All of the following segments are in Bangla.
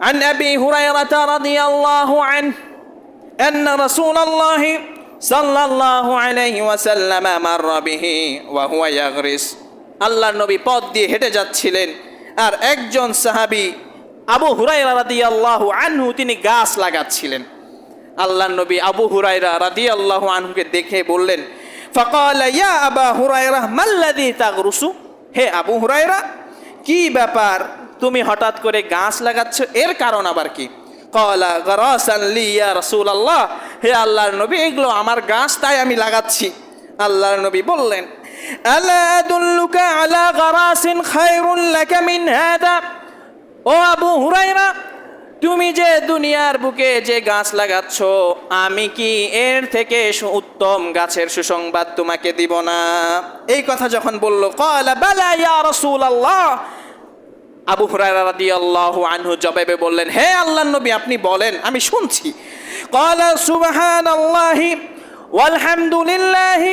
عن ابي هريره رضي الله عنه ان رسول الله صلى الله عليه وسلم مر به وهو يغرس আল্লাহ নবী পথ দিয়ে হেঁটে যাচ্ছিলেন আর একজন সাহাবী আবু হুরাইরা রাদিয়াল্লাহু আনহু তিনি গাছ লাগাচ্ছিলেন আল্লাহ নবী আবু হুরাইরা রাদিয়াল্লাহু আনহুকে দেখে বললেন فقال يا আবা হুরাইরা মাল্লাযী তাগরুসু হে আবু হুরাইরা কি ব্যাপার তুমি হঠাৎ করে গাছ লাগাচ্ছ, এর কারণ আবার কি? কলা গরাসান লি ইয়া রাসূলুল্লাহ, হে আল্লাহর নবী, এগুলো আমার গাছ, তাই আমি লাগাচ্ছি। আল্লাহর নবী বললেন ও আবু হুরাইরা তুমি যে দুনিয়ার বুকে যে গাছ লাগাচ্ছ, আমি কি এর থেকে উত্তম গাছের সুসংবাদ তোমাকে দিব না? এই কথা যখন বলল, কলা, বেলা ইয়া রাসূলুল্লাহ আবু হুরায়রা আল্লাহ আনহু জবাবে বললেন, হে আল্লাহ নবী, আপনি বলেন, আমি শুনছি। কলা সুবাহান আল্লাহি ওয়ালহামদুলিল্লাহি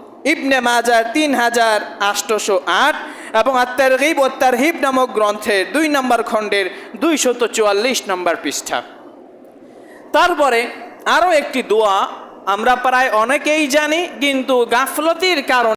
ইবনে মাজার তিন হাজার আষ্টশো আট এবং আত্মার হিব অত্যার হিব নামক গ্রন্থের দুই নম্বর খণ্ডের দুইশত চুয়াল্লিশ নম্বর পৃষ্ঠা। তারপরে আরও একটি দোয়া আমরা প্রায় অনেকেই জানি, কিন্তু গাফলতির কারণে